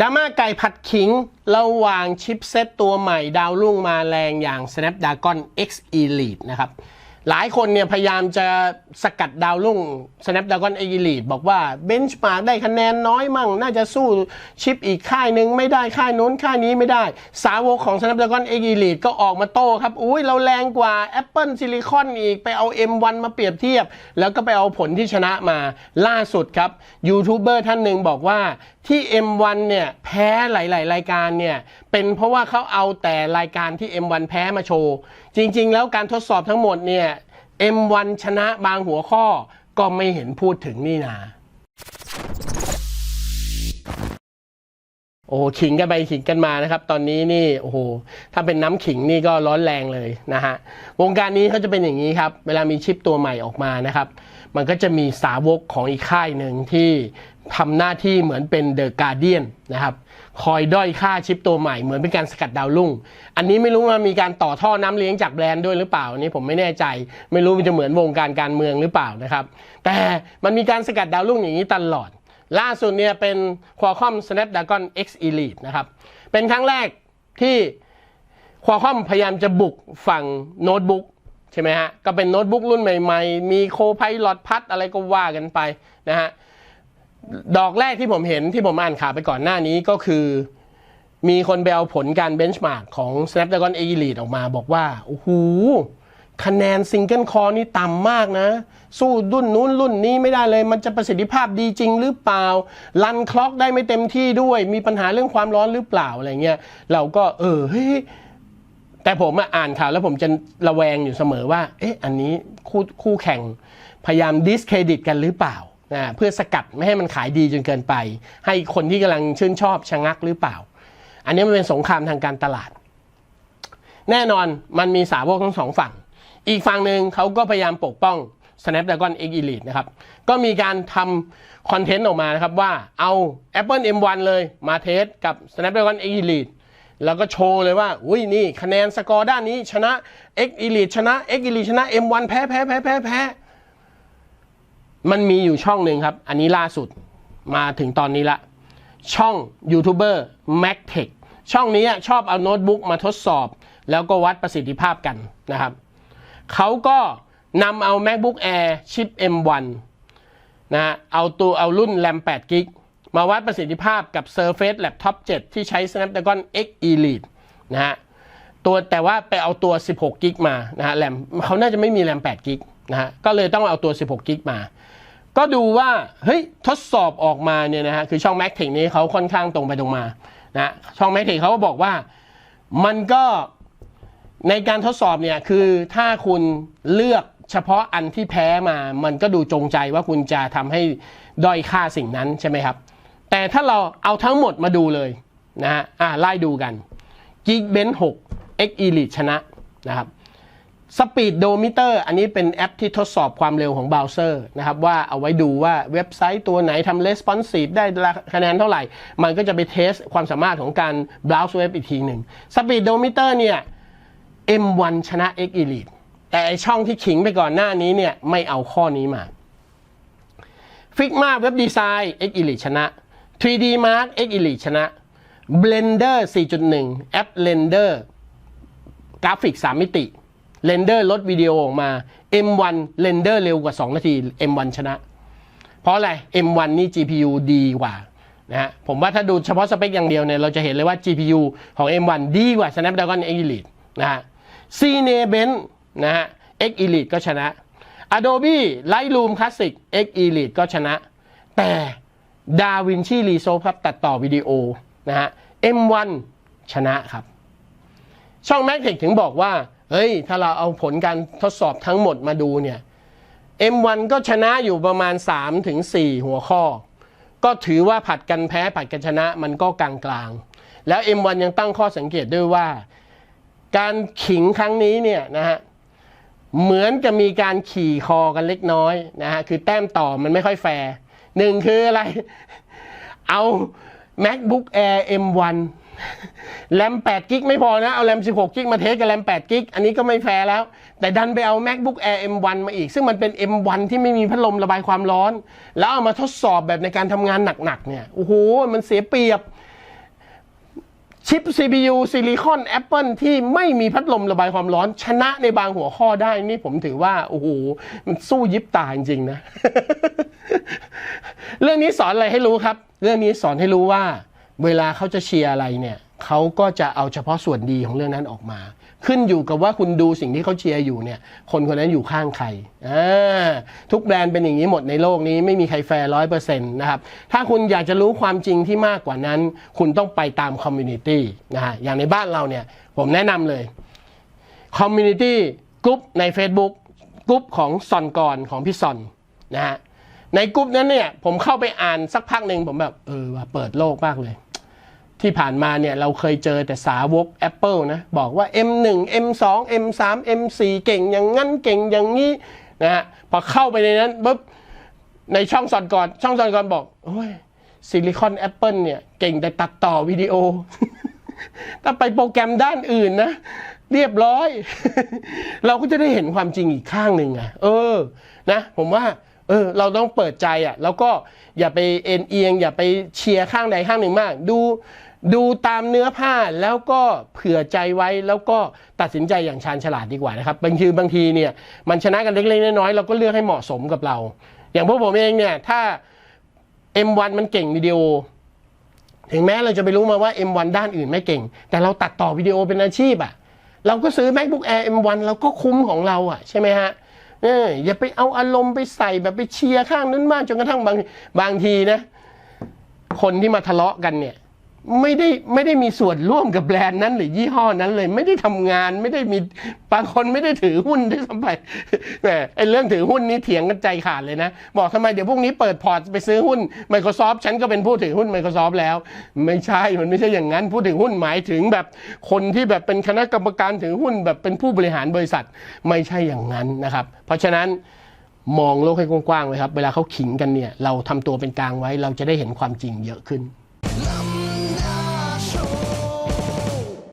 ดราม่าไก่ผัดขิง ระหว่างชิปเซตตัวใหม่ดาวรุ่งมาแรงอย่าง Snapdragon X Elite นะครับ หลายคนเนี่ยพยายามจะสกัดดาวรุ่ง Snapdragon X Elite บอกว่าเบนช์มาร์กได้คะแนนน้อยมั่ง น่าจะสู้ชิปอีกค่ายหนึ่งไม่ได้ค่ายโน้นค่ายนี้ไม่ได้ สาวกของ Snapdragon X Elite ก็ออกมาโต้ครับ อุ้ยเราแรงกว่า Apple Silicon อีกไปเอา M1 มาเปรียบเทียบ แล้วก็ไปเอาผลที่ชนะมาล่าสุดครับยูทูบเบอร์ท่านหนึ่งบอกว่า ที่ M1 เนี่ย แพ้หลาย ๆ รายการเนี่ย เป็นเพราะว่าเขาเอาแต่รายการที่ M1 แพ้มาโชว์ จริง ๆ แล้วการทดสอบทั้งหมดเนี่ย M1 ชนะบางหัวข้อก็ไม่เห็นพูดถึงนี่นาโอ้ขิงกันไปขิงกันมานะครับ ตอนนี้นี่โอ้โหถ้าเป็นน้ำขิงนี่ก็ร้อนแรงเลยนะฮะวงการนี้เขาจะเป็นอย่างนี้ครับ เวลามีชิปตัวใหม่ออกมานะครับ มันก็จะมีสาวกของอีกค่ายหนึ่งที่ทำหน้าที่เหมือนเป็นเดอะการเดียนนะครับ คอยด้อยค่าชิปตัวใหม่เหมือนเป็นการสกัดดาวรุ่ง อันนี้ไม่รู้ว่ามีการต่อท่อน้ำเลี้ยงจากแบรนด์ด้วยหรือเปล่าอันนี้ผมไม่แน่ใจ ไม่รู้มันจะเหมือนวงการการเมืองหรือเปล่านะครับ แต่มันมีการสกัดดาวรุ่งอย่างนี้ตลอด ล่าสุดเนี่ยเป็น Qualcomm Snapdragon X Elite นะครับ เป็นครั้งแรกที่ Qualcomm พยายามจะบุกฝั่งโน้ตบุ๊ก ใช่ไหมฮะ ก็เป็นโน้ตบุ๊กรุ่นใหม่ๆ มีโคไพลอตพัดอะไรก็ว่ากันไปนะฮะ ดอกแรกที่ผมเห็นที่ผมอ่านข่าวไปก่อนหน้านี้ก็คือ มีคนไปเอาผลการเบนช์มาร์กของ Snapdragon Elite ออกมาบอกว่า โอ้โห คะแนนซิงเกิลคอร์นี่ต่ำมากนะ สู้รุ่นนู้นรุ่นนี้ไม่ได้เลย มันจะประสิทธิภาพดีจริงหรือเปล่า รันคล็อกได้ไม่เต็มที่ด้วย มีปัญหาเรื่องความร้อนหรือเปล่าอะไรเงี้ย เราก็เออเฮ้ย แต่ผมอะอ่านข่าวแล้วผมจะระแวงอยู่เสมอว่า เอ๊ะ อันนี้คู่คู่แข่งพยายามดิสเครดิตกันหรือเปล่านะเพื่อสกัดไม่ให้มันขายดีจนเกินไป ให้คนที่กำลังชื่นชอบชะงักหรือเปล่า อันนี้มันเป็นสงครามทางการตลาด แน่นอนมันมีสาวกทั้งสองฝั่ง อีกฝั่งหนึ่งเขาก็พยายามปกป้อง Snapdragon X Elite นะครับ ก็มีการทำคอนเทนต์ออกมานะครับว่าเอา Apple M1 เลยมาเทสกับ Snapdragon X Elite แล้วก็โชว์เลยว่าอุ้ยนี่คะแนนสกอร์ด้านนี้ชนะ X Elite ชนะ X Elite ชนะ M1 แพ้แพ้แพ้แพ้แพ้มันมีอยู่ช่องหนึ่งครับ อันนี้ล่าสุดมาถึงตอนนี้ละ ช่องยูทูบเบอร์ MacTech ช่องนี้ชอบเอาโน้ตบุ๊กมาทดสอบ แล้วก็วัดประสิทธิภาพกันนะครับ เขาก็นำเอา MacBook Air ชิป M1 นะฮะเอาตัวเอารุ่น RAM 8 g b มาวัดประสิทธิภาพกับ Surface Laptop 7 ที่ใช้ Snapdragon X Elite นะฮะตัวแต่ว่าไปเอาตัว 16 g b มานะฮะแรมเขาน่าจะไม่มี RAM 8 g b นะฮะก็เลยต้องเอาตัว 16 g b มา ก็ดูว่าเฮ้ยทดสอบออกมาเนี่ยนะฮะคือช่อง Mac t e c h นี้เขาค่อนข้างตรงไปตรงมานะช่อง Mac t e c h เขาก็บอกว่ามันก็ในการทดสอบเนี่ยคือถ้าคุณเลือกเฉพาะอันที่แพ้มา มันก็ดูจงใจว่าคุณจะทำให้ด้อยค่าสิ่งนั้นใช่ไหมครับ แต่ถ้าเราเอาทั้งหมดมาดูเลยนะฮะอ่าไล่ดูกัน Geekbench 6 X Elite ชนะนะครับ Speed Dometer อันนี้เป็นแอปที่ทดสอบความเร็วของเบราว์เซอร์นะครับว่าเอาไว้ดูว่าเว็บไซต์ตัวไหนทำ responsive ได้คะแนนเท่าไหร่ มันก็จะไปเทสความสามารถของการ browse เว็บอีกทีหนึ่ง Speed Dometer เนี่ย M1 ชนะ X Elite แต่ไอช่องที่ขิงไปก่อนหน้านี้เนี่ย ไม่เอาข้อนี้มา Figma Web Design X Elite ชนะ 3D Mark X Elite ชนะ Blender 4.1 แอป Render กราฟิก 3 มิติ Render ลดวิดีโอออกมา M1 Render เร็วกว่า 2 นาที M1 ชนะ เพราะอะไร M1 นี่ GPU ดีกว่านะฮะผมว่าถ้าดูเฉพาะสเปคอย่างเดียวเนี่ย เราจะเห็นเลยว่า GPU ของ M1 ดีกว่า Snapdragon X Elite นะฮะ Cinebench นะฮะ X Elite ก็ชนะ Adobe Lightroom Classic X Elite ก็ชนะ แต่ DaVinci Resolve ครับตัดต่อวิดีโอนะฮะ M1 ชนะครับ ช่อง Mac t e c h ถึงบอกว่า เฮ้ย ถ้าเราเอาผลการทดสอบทั้งหมดมาดูเนี่ย M1 ก็ชนะอยู่ประมาณ 3-4หัวข้อ ก็ถือว่าผัดกันแพ้ผัดกันชนะมันก็กลางๆ แล้ว M1 ยังตั้งข้อสังเกตด้วยว่า การขิงครั้งนี้เนี่ยนะฮะเหมือนจะมีการขี่คอกันเล็กน้อยนะฮะคือแต้มต่อมันไม่ค่อยแฟร์ หนึ่งคืออะไร เอา MacBook Air M1 แรม8กิกไม่พอนะ เอาแรม16กิกมาเทสกับแรม8กิกอันนี้ก็ไม่แฟร์แล้ว แต่ดันไปเอา MacBook Air M1 มาอีก ซึ่งมันเป็น M1 ที่ไม่มีพัดลมระบายความร้อน แล้วเอามาทดสอบแบบในการทำงานหนักๆเนี่ย โอ้โห มันเสียเปรียบชิป CPU ซิลิคอน Apple ที่ไม่มีพัดลมระบายความร้อน ชนะในบางหัวข้อได้ นี่ผมถือว่า โอ้โห มันสู้ยิบตาจริงๆนะ เรื่องนี้สอนอะไรให้รู้ครับ เรื่องนี้สอนให้รู้ว่า เวลาเขาจะเชียร์อะไรเนี่ยเขาก็จะเอาเฉพาะส่วนดีของเรื่องนั้นออกมา ขึ้นอยู่กับว่าคุณดูสิ่งที่เขาเชียร์อยู่เนี่ย คนคนนั้นอยู่ข้างใครทุกแบรนด์เป็นอย่างนี้หมดในโลกนี้ไม่มีใครแฟร์ร้อยเปอร์เซ็นต์นะครับถ้าคุณอยากจะรู้ความจริงที่มากกว่านั้น คุณต้องไปตามคอมมูนิตี้นะฮะอย่างในบ้านเราเนี่ย ผมแนะนำเลยคอมมูนิตี้กลุ่มใน Facebook กลุ่มของซอนกรของพี่ซอนนะฮะ ในกลุ่มนั้นเนี่ยผมเข้าไปอ่านสักพักหนึ่งผมแบบเออว่าเปิดโลกมากเลย ที่ผ่านมาเนี่ยเราเคยเจอแต่สาวก Apple นะ บอกว่า M1 M2 M3 M4 เก่งอย่างงั้นเก่งอย่างนี้นะฮะพอเข้าไปในนั้นปุ๊บในช่องสอนก่อน ช่องสอนก่อนบอกโอ้ยซิลิคอนแอปเปิลเนี่ย เก่งแต่ตัดต่อวิดีโอ ถ้าไปโปรแกรมด้านอื่นนะ เรียบร้อย เราก็จะได้เห็นความจริงอีกข้างหนึ่งไงเออ นะ ผมว่า เออเราต้องเปิดใจอะแล้วก็อย่าไปเอ็นเอียง อย่าไปเชียร์ข้างใดข้างหนึ่งมาก ดูดูตามเนื้อผ้าแล้วก็เผื่อใจไว้แล้วก็ตัดสินใจอย่างชาญฉลาดดีกว่านะครับบางทีบางทีเนี่ยมันชนะกันเล็กๆน้อยๆเราก็เลือกให้เหมาะสมกับเรา อย่างพวกผมเองเนี่ยถ้า M1 มันเก่งวิดีโอ ถึงแม้เราจะไปรู้มาว่า M1 ด้านอื่นไม่เก่ง แต่เราตัดต่อวิดีโอเป็นอาชีพอะเราก็ซื้อ MacBook Air M1 เราก็คุ้มของเราอะใช่ไหมฮะ เอออย่าไปเอาอารมณ์ไปใส่แบบไปเชียร์ข้างนั้นมากจนกระทั่งบางบางทีนะ คนที่มาทะเลาะกันเนี่ย ไม่ได้ไม่ได้มีส่วนร่วมกับแบรนด์นั้น หรือยี่ห้อนั้นเลย ไม่ได้ทำงานไม่ได้มีบางคนไม่ได้ถือหุ้นด้วยซ้ำไปแหมไอ้เรื่องถือหุ้นนี้เถียงกันใจขาดเลยนะ บอกทำไมเดี๋ยวพรุ่งนี้เปิดพอร์ตไปซื้อหุ้น Microsoft ฉันก็เป็นผู้ถือหุ้น Microsoft แล้ว ไม่ใช่มันไม่ใช่อย่างนั้นผู้ถือหุ้นหมายถึงแบบคนที่แบบเป็นคณะกรรมการถือหุ้นแบบเป็นผู้บริหารบริษัทไม่ใช่อย่างนั้นนะครับ เพราะฉะนั้นมองโลกให้กว้างๆเลยครับ เวลาเขาขิงกันเนี่ย เราทำตัวเป็นกลางไว้ เราจะได้เห็นความจริงเยอะขึ้น